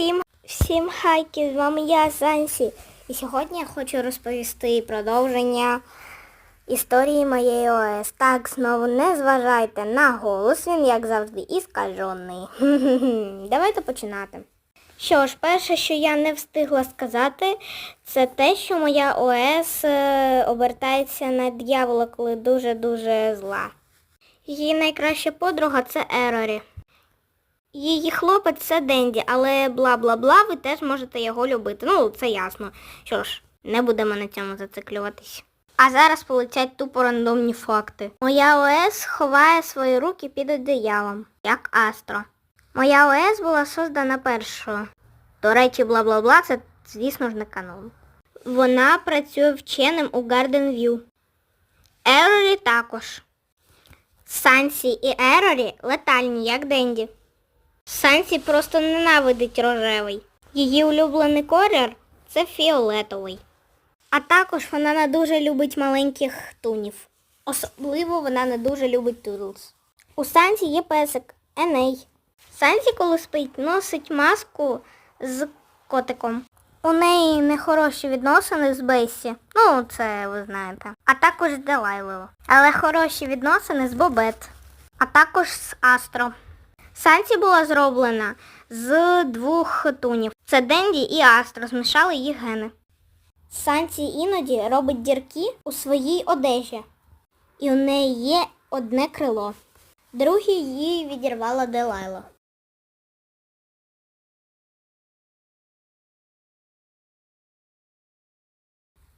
Всім, всім хайки, з вами я, Сансі. І сьогодні я хочу розповісти продовження історії моєї ОС. Так, знову не зважайте на голос, він, як завжди, іскажений. Давайте починати. Що ж, перше, що я не встигла сказати, це те, що моя ОС е, обертається на дьявола, коли дуже-дуже зла. Її найкраща подруга це Ерорі. Її хлопець це Денді, але бла-бла-бла, ви теж можете його любити. Ну, це ясно. Що ж, не будемо на цьому зациклюватись. А зараз полетять тупо рандомні факти. Моя ОС ховає свої руки під одіялом, як Астро. Моя ОС була создана першою. До речі, бла-бла-бла, це, звісно ж, не канон. Вона працює вченим у Garden View. Ерорі також. Сансі і Ерорі летальні, як Денді. Сансі просто ненавидить рожевий. Її улюблений колір це фіолетовий. А також вона не дуже любить маленьких тунів. Особливо вона не дуже любить тудлс. У Сансі є песик Еней. Сансі, коли спить, носить маску з котиком. У неї нехороші відносини з Бесі. Ну, це ви знаєте. А також з Делайлою. Але хороші відносини з Бобет. А також з Астро. Сансі була зроблена з двох тунів. Це Денді і Астро, змішали їх гени. Сансі іноді робить дірки у своїй одежі. І у неї є одне крило. Друге її відірвала Делайла.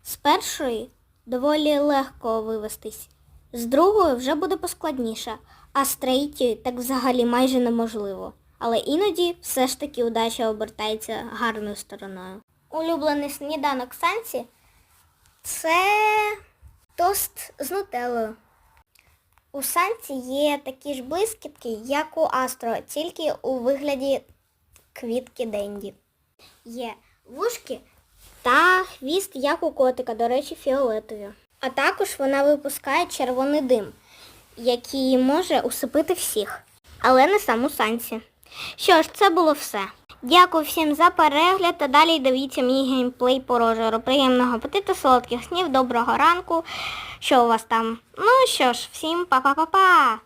З першої доволі легко вивестись, з другої вже буде поскладніше, а з третьої так взагалі майже неможливо. Але іноді все ж таки удача обертається гарною стороною. Улюблений сніданок Сансі це тост з нутеллою. У Сансі є такі ж блискітки, як у Астро, тільки у вигляді квітки Денді. Є вушки та хвіст, як у котика, до речі, фіолетові. А також вона випускає червоний дим, який може усипити всіх, але не саму Сансі. Що ж, це було все. Дякую всім за перегляд та далі дивіться мій геймплей по рожеру. Приємного апетиту, солодких снів, доброго ранку. Що у вас там? Ну що ж, всім па-па-па-па!